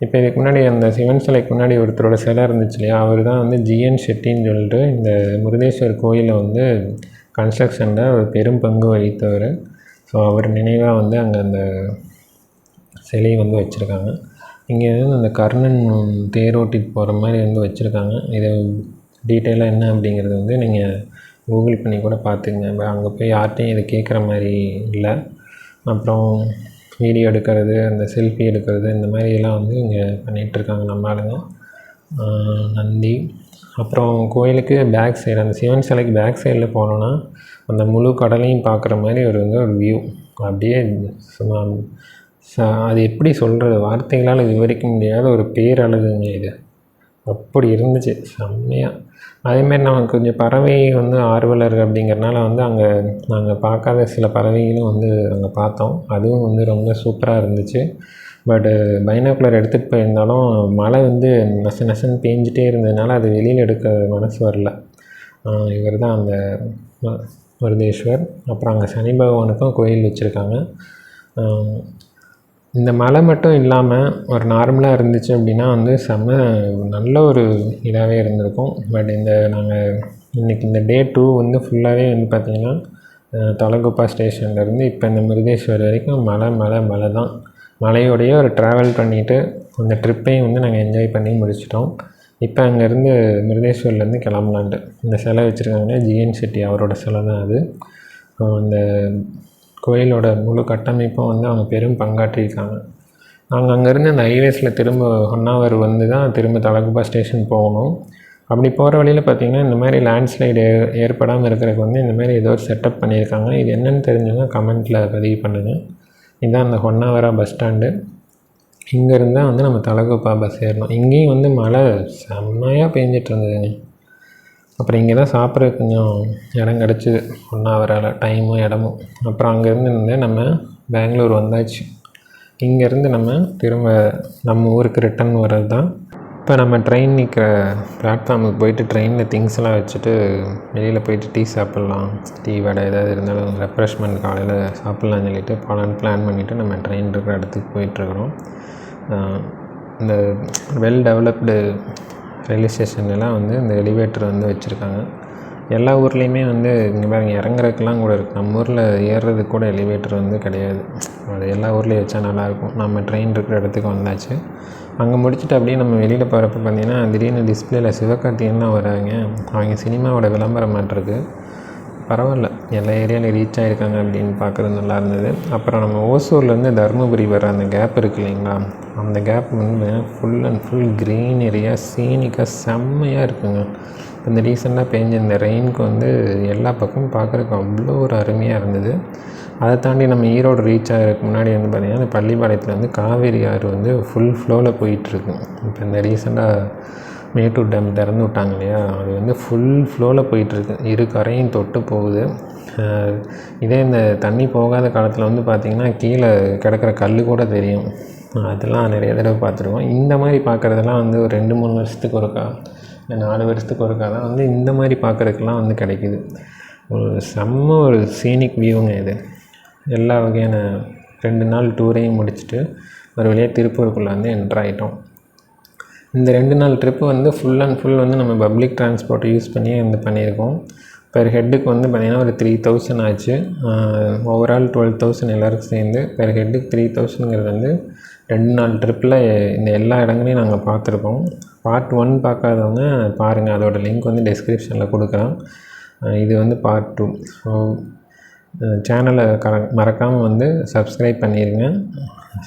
இப்போ இதுக்கு முன்னாடி அந்த சிவன் சிலைக்கு முன்னாடி ஒருத்தரோட சிலை இருந்துச்சு இல்லையா அவர் தான் வந்து ஜிஎன் ஷெட்டின்னு சொல்லிட்டு இந்த முருதேஸ்வர் கோயிலை வந்து கன்ஸ்ட்ரக்ஷனில் ஒரு பெரும் பங்கு வகித்தவர். ஸோ அவர் நினைவாக வந்து அங்கே அந்த சிலையை வந்து வச்சுருக்காங்க. இங்கே வந்து அந்த கர்ணன் தேரோட்டிட்டு போகிற மாதிரி வந்து வச்சுருக்காங்க. இதை டீட்டெயிலாக என்ன அப்படிங்கிறது வந்து நீங்கள் கூகுள் பண்ணி கூட பார்த்துங்க அங்கே போய் யார்கிட்டையும் இதை கேட்குற மாதிரி இல்லை. அப்புறம் வீடியோ எடுக்கிறது அந்த செல்ஃபி எடுக்கிறது இந்த மாதிரியெல்லாம் வந்து இங்கே பண்ணிகிட்ருக்காங்க நம்ம ஆளுங்க. நந்தி அப்புறம் கோயிலுக்கு பேக் சைடு அந்த சிவன் சிலைக்கு பேக் சைடில் போனோன்னா அந்த முழு கடலையும் பார்க்குற மாதிரி ஒரு வந்து ஒரு வியூ அப்படியே சும்மா ச அது எப்படி சொல்கிறது வார்த்தைகளால் விவரிக்க முடியாத ஒரு பேரழகுங்க இது. அப்படி இருந்துச்சு. செம்மையாக அதேமாரி நமக்கு கொஞ்சம் பறவை வந்து ஆர்வலர் அப்படிங்கிறனால வந்து அங்கே நாங்கள் பார்க்காத சில பறவைகளும் வந்து அங்கே பார்த்தோம். அதுவும் வந்து ரொம்ப சூப்பராக இருந்துச்சு. பட்டு பைனாக்குலர் எடுத்துகிட்டு போயிருந்தாலும் மழை வந்து நச நசன்னு பேஞ்சிட்டே இருந்ததுனால அது வெளியில் எடுக்க மனசு வரல. இவர் தான் அந்த மருதேஸ்வர் அப்புறம் அங்கே சனி பகவானுக்கும் கோயில் வச்சுருக்காங்க. இந்த மழை மட்டும் இல்லாமல் ஒரு நார்மலாக இருந்துச்சு அப்படின்னா வந்து செம்ம நல்ல ஒரு இதாகவே இருந்திருக்கும். பட் இந்த நாங்கள் இன்றைக்கி இந்த டே டூ வந்து ஃபுல்லாகவே வந்து பார்த்திங்கன்னா தொலகுப்பா ஸ்டேஷன்லேருந்து இப்போ இந்த மிருதேஸ்வர் வரைக்கும் மழை மழை மழை தான் மலையோடையே ஒரு ட்ராவல் பண்ணிவிட்டு அந்த ட்ரிப்பையும் வந்து நாங்கள் என்ஜாய் பண்ணி முடிச்சிட்டோம். இப்போ அங்கேருந்து மிருதேஸ்வர்லேருந்து கிளம்பலான்ட்டு. இந்த சிலை வச்சுருக்காங்கன்னா ஜிஎன் செட்டி அவரோட சிலை தான் அது. அந்த கோயிலோட முழு கட்டமைப்பும் வந்து அவங்க பெரும் பங்காற்றியிருக்காங்க. நாங்கள் அங்கேருந்து அந்த ஹைவேஸில் திரும்ப ஹொன்னாவர் வந்து தான் திரும்ப தலகுபா ஸ்டேஷன் போகணும். அப்படி போகிற வழியில் பார்த்திங்கன்னா இந்த மாதிரி லேண்ட்ஸ்லைடு ஏற்படாமல் இருக்கிறதுக்கு வந்து இந்த மாதிரி ஏதோ ஒரு செட்டப் பண்ணியிருக்காங்க. இது என்னென்னு தெரிஞ்சுங்க கமெண்ட்டில் பதிவு பண்ணுங்கள் இதுதான் அந்த ஹொன்னாவரா பஸ் ஸ்டாண்டு இங்கேருந்து தான் வந்து நம்ம தலகுப்பா பஸ் ஏறணும். இங்கேயும் வந்து மழை செம்மையாக பெஞ்சிட்டு இருந்ததுங்க. அப்புறம் இங்கே தான் சாப்பிட்றதுக்கு கொஞ்சம் இடம் கிடச்சிது. ஒன்றாவரால் டைமும் இடமும். அப்புறம் அங்கேருந்து வந்து நம்ம பெங்களூர் வந்தாச்சு. இங்கேருந்து நம்ம திரும்ப நம்ம ஊருக்கு ரிட்டர்ன் வர்றது தான் இப்போ நம்ம ட்ரெயின் நிற்கிற பிளாட்ஃபார்முக்கு போயிட்டு ட்ரெயினில் திங்ஸ் எல்லாம் வச்சுட்டு வெளியில் போயிட்டு டீ சாப்பிட்லாம். டீ வடை ஏதாவது இருந்தாலும் ரெஃப்ரெஷ்மெண்ட் காலையில் சாப்பிட்லான்னு சொல்லிட்டு போகலான்னு பிளான் பண்ணிவிட்டு நம்ம ட்ரெயின் இருக்கிற இடத்துக்கு போயிட்டுருக்குறோம் இந்த வெல் டெவலப்டு ரயில்வே ஸ்டேஷன்லலாம் வந்து இந்த எலிவேட்டர் வந்து வச்சுருக்காங்க. எல்லா ஊர்லேயுமே வந்து இங்கே பாருங்க இறங்குறதுக்கெலாம் கூட இருக்குது நம்ம ஊரில் ஏறுறதுக்கு கூட எலிவேட்டர் வந்து கிடையாது. அது எல்லா ஊர்லேயும் வச்சா நல்லாயிருக்கும். நம்ம ட்ரெயின் இருக்கிற இடத்துக்கு வந்தாச்சு. அங்கே முடிச்சுட்டு அப்படியே நம்ம வெளியில் போகிறப்ப பார்த்தீங்கன்னா திடீர்னு டிஸ்பிளேல சிவகார்த்திகேயன்லாம் வராங்க. அவங்க சினிமாவோட விளம்பரம் மாட்டிருக்கு. பரவாயில்ல. எல்லா ஏரியாவிலையும் ரீச் ஆகிருக்காங்க அப்படின்னு பார்க்குறது நல்லா இருந்தது. அப்புறம் நம்ம ஓசூர்லேருந்து தருமபுரி வர அந்த கேப் இருக்கு இல்லைங்களா? அந்த கேப் வந்து full and full green area சீனிக்காக செம்மையாக இருக்குங்க. இந்த ரீசெண்டாக பெஞ்ச இந்த ரெயினுக்கு வந்து எல்லா பக்கமும் பார்க்குறக்கு அவ்வளோ ஒரு அருமையாக இருந்தது. அதை தாண்டி நம்ம ஈரோடு ரீச் ஆகிறதுக்கு முன்னாடி வந்து பார்த்திங்கன்னா இந்த பள்ளிப்பாளையத்தில் வந்து காவேரி ஆறு வந்து ஃபுல் ஃப்ளோவில் போயிட்டுருக்கு இப்போ இந்த ரீசெண்டாக மேட்டூர் டேம் திறந்து விட்டாங்க இல்லையா அது வந்து ஃபுல் ஃப்ளோவில் போயிட்டுருக்கு இரு கரையும் தொட்டு போகுது. இதே இந்த தண்ணி போகாத காலத்தில் வந்து பார்த்திங்கன்னா கீழே கிடக்கிற கல் கூட தெரியும். அதெல்லாம் நிறைய தடவை பார்த்துருக்கோம். இந்த மாதிரி பார்க்குறதெல்லாம் வந்து ஒரு ரெண்டு மூணு வருஷத்துக்கு ஒருக்கா இல்லை நாலு வருஷத்துக்கு ஒருக்கா தான் வந்து இந்த மாதிரி பார்க்குறதுக்கெல்லாம் வந்து கிடைக்குது. ஒரு செம்ம ஒரு சீனிக் வியூங்க இது. எல்லா வகையான ரெண்டு நாள் டூரையும் முடிச்சுட்டு ஒரு வழியாக திருப்பூருக்குள்ளே வந்து என்ட்ரு ஆகிட்டோம் இந்த ரெண்டு நாள் ட்ரிப்பு வந்து ஃபுல் அண்ட் ஃபுல் வந்து நம்ம பப்ளிக் டிரான்ஸ்போர்ட் யூஸ் பண்ணி வந்து பண்ணியிருக்கோம். பெர் ஹெட்டுக்கு வந்து பார்த்திங்கன்னா ஒரு த்ரீ தௌசண்ட் ஆச்சு. ஓவரால் டுவெல் தௌசண்ட் எல்லாருக்கும் சேர்ந்து பெர் ஹெட்டுக்கு த்ரீ தௌசண்ட்ங்கிறது வந்து ரெண்டு நாள் ட்ரிப்பில் இந்த எல்லா இடங்களையும் நாங்கள் பார்த்துருக்கோம். பார்ட் ஒன் பார்க்காதவங்க பாருங்கள் அதோட லிங்க் வந்து டிஸ்கிரிப்ஷனில் கொடுக்குறேன் இது வந்து பார்ட் டூ ஸோ சேனலை கர மறக்காமல் வந்து சப்ஸ்கிரைப் பண்ணிடுங்க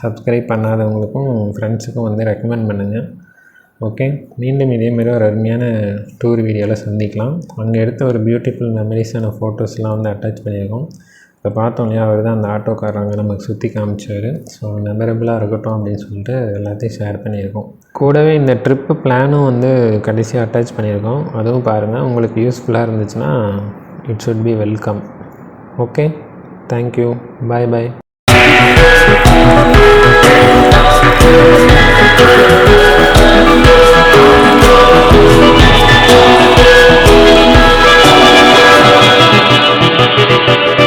சப்ஸ்கிரைப் பண்ணாதவங்களுக்கும் ஃப்ரெண்ட்ஸுக்கும் வந்து ரெக்கமெண்ட் பண்ணுங்கள் ஓகே மீண்டும் இதேமாரி ஒரு அருமையான டூர் வீடியோவில் சந்திக்கலாம். அங்கே எடுத்த ஒரு பியூட்டிஃபுல் மெமரிஸான ஃபோட்டோஸ்லாம் வந்து அட்டாச் பண்ணியிருக்கோம் இப்போ பார்த்தோம் இல்லையா அவர் தான் அந்த ஆட்டோக்காரங்க நமக்கு சுற்றி காமிச்சார். ஸோ மெமரபுளாக இருக்கட்டும் அப்படின்னு சொல்லிட்டு எல்லாத்தையும் ஷேர் பண்ணியிருக்கோம். கூடவே இந்த ட்ரிப்பு பிளானும் வந்து கடைசியாக அட்டாச் பண்ணியிருக்கோம். அதுவும் பாருங்கள் உங்களுக்கு யூஸ்ஃபுல்லாக இருந்துச்சுன்னா it should be welcome okay thank you bye bye Thank